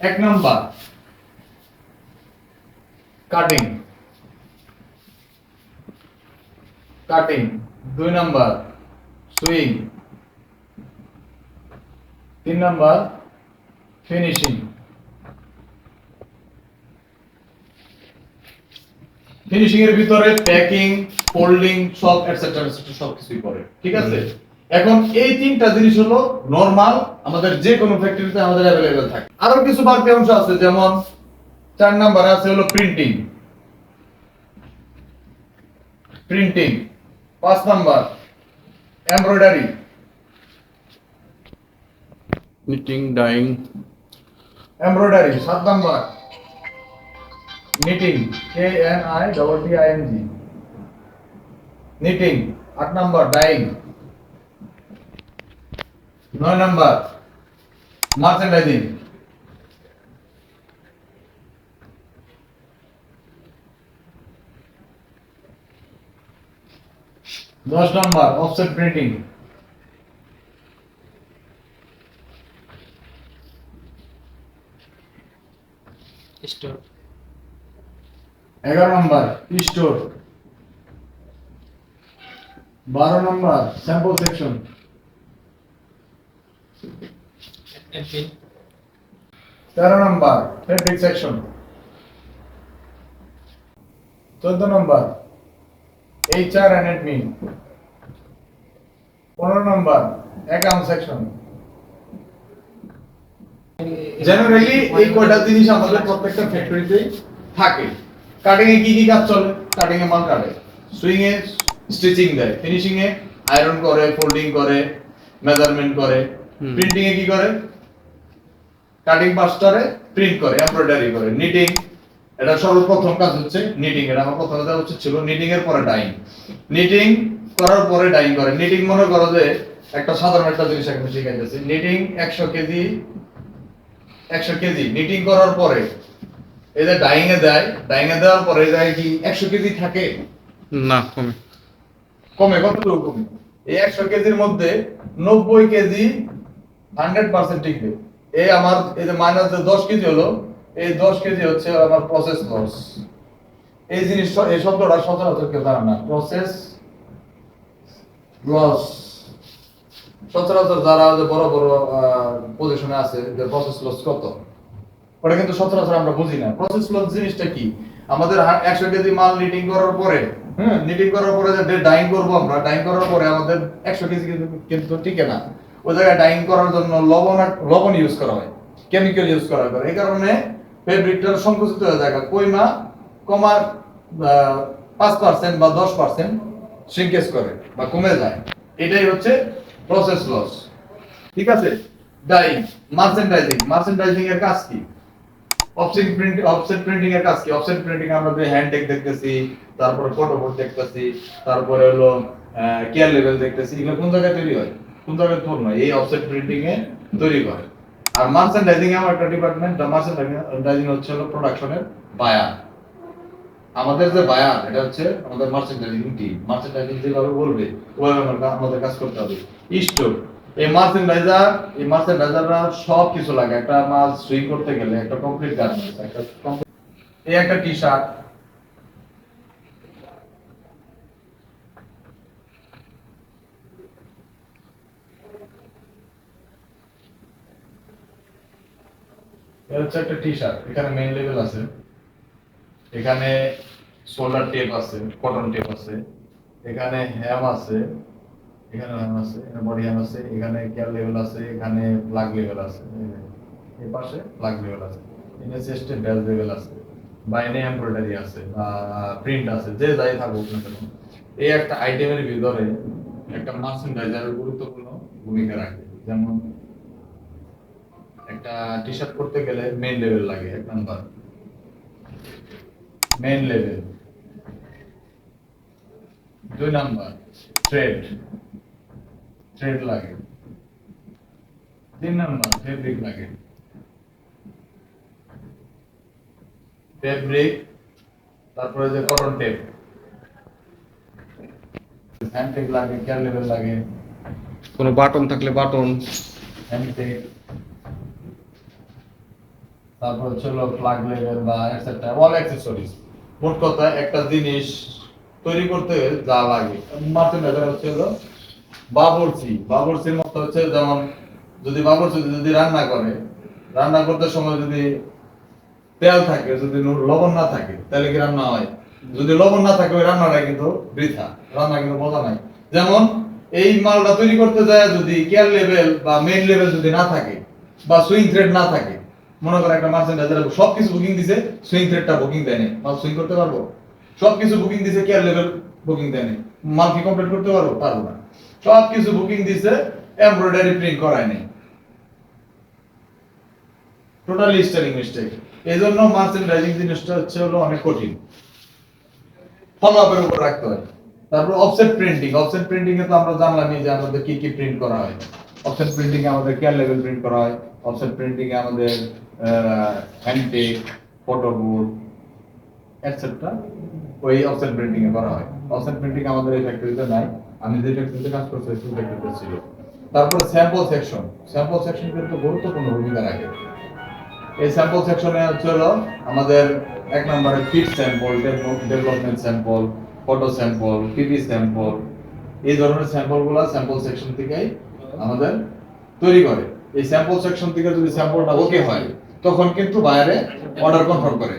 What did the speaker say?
এক number. Cutting cutting দুই number. Sewing তিন নাম্বার। ফিনিশিং ফিনিশিং এর ভিতরে প্যাকিং ফোল্ডিং সব এটসেট্রা সব কিছুই করে ঠিক আছে? এখন এই তিনটা জিনিস হলো নরমাল আমাদের যে কোনো ফ্যাক্টরিতে আমাদের অ্যাভেলেবেল থাকে। আরও কিছু বাড়তি অংশ আছে যেমন চার নাম্বার আছে হলো প্রিন্টিং প্রিন্টিং পাঁচ number embroidery knitting dyeing embroidery সাত number knitting K N I double T I N G knitting আট নাম্বার ডাইং নয় নাম্বার মার্চেন্ডাইজিং। দশ নাম্বার অফসেট প্রিন্টিং স্টোর এগারো নম্বর স্টোর বারো নম্বর স্যাম্পল সেকশন এডমিন তেরো নম্বর fabric section চোদ্দ নম্বর HR and admin পনেরো নম্বর account section generally এই কয়টা জিনিস আমাদের প্রত্যেকটা ফ্যাক্টরিতেই থাকে। কাটিং এ কি কি কাজ চলে? কাটিং এ মাল কাটে। সুইং এ স্টিচিং দেয়। ফিনিশিং এ আয়রন করে ফোল্ডিং করে মেজারমেন্ট করে। প্রিন্টিং এ কি করে? কাটিং মাস্টারে প্রিন্ট করে এমব্রয়ডারি করে নিটিং এটা সর্বপ্রথম কাজ হচ্ছে নিটিং এটা আমার প্রথমে দেওয়া উচিত ছিল নিটিং এর পরে ডাইং নিটিং করার পরে ডাইং করে। নিটিং মনে করো যে একটা সাধারণ একটা জিনিস এখানে শিখাইতেছি। নিটিং একশো কেজি একশো কেজি। নিটিং করার পরে এই যে ডাইং এ দেয় ডাইং এ দেওয়ার পরে যায় কি একশো কেজি থাকে? না কমে। কমে কতটুকু কমে? এই একশো কেজির মধ্যে নব্বই কেজি হান্ড্রেড পার্সেন্ট টিকবে। এই আমার, এই যে মাইনাস যে দশ কেজি হলো, এই দশ কেজি হচ্ছে আমার প্রসেস লস এই জিনিস, এই শব্দটা সচরাচর কেউ জানে না। প্রসেস লস সচরাচর যারা যে বড় বড় পজিশনে আছে, যে প্রসেস লস কত? ওটা কিন্তু সচরাচর আমরা বুঝি না। প্রসেস লস জিনিসটা কি? আমাদের একশো কেজি মাল নিটিং করার পরে হ্যাঁ নিটিং করার পরে যে ডাইং করব আমরা ডাইং করার পরে আমাদের একশো কেজি কিন্তু টিকে না। ওই জায়গায় ডাইং করার জন্য লবণ লবণ ইউজ করা হয় কেমিক্যাল ইউজ করা হয়। এই কারণে ফেব্রিকটা সংকুচিত হয়ে যায়। কইমা কমার পাঁচ পার্সেন্ট বা দশ পার্সেন্ট শ্রিঙ্কেজ করে বা কমে যায়। এটাই হচ্ছে প্রসেস লস ঠিক আছে? ডাইং মার্চেন্ডাইজিং মার্চেন্ডাইজিং এর কাজ কি? অফসেট প্রিন্ট অফসেট প্রিন্টিং এর কাজ কি? অফসেট প্রিন্টিং আমরা যে হ্যান্ড টেক দেখতেছি, তারপরে ফটোবোর্ড দেখতেছি, তারপরে হলো কেয়ার লেভেল দেখতেছি, এগুলো কোন জায়গায় তৈরি হয়? তৈরি এই অফসেট প্রিন্টিং এ তৈরি করে। আর মার্চেন্ডাইজিং এর একটা ডিপার্টমেন্ট মার্চেন্ডাইজিং হচ্ছে হলো প্রোডাকশনের বায়ার আমাদের যে বায়ার এটা হচ্ছে আমাদের মার্চেন্ডাইজিং টিম মার্চেন্ডাইজিং যেভাবে বলবে আমাদের কাজ করতে হবে। স্টোর এই মার্চেন্ডাইজার এই মার্চেন্ডাইজাররা সব কিছু লাগে। একটা মাল সুইং করতে গেলে, একটা কমপ্লিট গার্মেন্টস একটা এই একটা টি শার্ট এটা হচ্ছে একটা টি শার্ট এখানে লেভেল আছে। এখানে সোলার টেপ আছে কটন টেপ আছে। এখানে হ্যাম আছে, এখানে হ্যাম আছে, এখানে বডি হ্যাম আছে, এখানে কেয়ার লেভেল আছে, এখানে প্লাগ লেভেল আছে। এই পাশে প্লাগ লেভেল আছে। চেস্টে লেভেল আছে বাইনে এমব্রয়ডারি আছে, বা প্রিন্ট আছে, যে যাই থাকুক না কেন। এই একটা আইটেমের ভিতরে একটা মার্চেন্ডাইজারের গুরুত্বপূর্ণ ভূমিকা রাখে। যেমন একটা টি শার্ট করতে গেলে মেইন লেভেল লাগে এক নাম্বার মেইন লেভেল দুই নাম্বার থ্রেড থ্রেড লাগে। তিন নাম্বার ফেব্রিক লাগে। ফেব্রিক তারপরে যে কটন টেপ হ্যান্ড টেপ লাগে কেয়ার লেভেল লাগে। কোনো বাটন থাকলে বাটন হ্যান্ড টেপ তারপর হলো প্লাগ লেভেল বা এটসেট্রা অল অ্যাক্সেসরিজ মোট কথা একটা জিনিস তৈরি করতে যা লাগে। মার্চেন্ডাইজার হচ্ছে হলো বাবুর্চি। বাবুর্চির মতো হচ্ছে যেমন যদি বাবুর্চি যদি রান্না করে, রান্না করতে সময় যদি তেল থাকে, যদি লবণ না থাকে, তাহলে কি রান্না হয়? যদি লবণ না থাকে, ওই রান্নাটা কিন্তু বৃথা। রান্না কিন্তু মজা নাই। যেমন এই মালটা তৈরি করতে যায় যদি কেয়ার লেভেল বা মেইন লেভেল যদি না থাকে বা সুইং থ্রেড না থাকে মনে করো একটা মার্চেন্ডাইজার সবকিছু বুকিং দিছে সুইং থ্রেডটা বুকিং দেয়নি মাল সুইং করতে পারব? সবকিছু বুকিং দিছে কেয়ার লেভেল বুকিং দেয়নি মাল কি কমপ্লিট করতে পারব? পারব না। সবকিছু বুকিং দিছে এমব্রয়ডারি প্রিন্ট করায় নেই। টোটালি স্টারিং মিস্টেক এই জন্য মার্চেন্ডাইজিং জিনিসটা হচ্ছে হলো অনেক কঠিন। ফলো আপের উপর রাখতে হয়। তারপর অফসেট প্রিন্টিং অফসেট প্রিন্টিং এ তো আমরা জানলামই যে আমাদের কি কি প্রিন্ট করা হয়। অফসেট প্রিন্টিং এ আমাদের কেয়ার লেভেল প্রিন্ট করা হয়। অফসেট প্রিন্টিং এ আমাদের hang tag photo board etcetera ওই অফসেট প্রিন্টিং এ করা হয়। অফসেট প্রিন্টিং আমাদের এই ফ্যাক্টরিতে নাই। আমি যে ফ্যাক্টরিতে কাজ করছি, সেই ফ্যাক্টরিতে ছিল। তারপর স্যাম্পল সেকশন স্যাম্পল সেকশন কিন্তু গুরুত্বপূর্ণ ভূমিকা রাখে। এই স্যাম্পল সেকশনে হচ্ছে হলো আমাদের এক নম্বরে fit sample development sample photo sample PP sample এই ধরনের স্যাম্পলগুলো স্যাম্পল সেকশন থেকেই আমাদের তৈরি করে। এই স্যাম্পল সেকশন থেকে যদি স্যাম্পলটা ওকে হয়, তখন কিন্তু বাইরে অর্ডার কনফার্ম করে।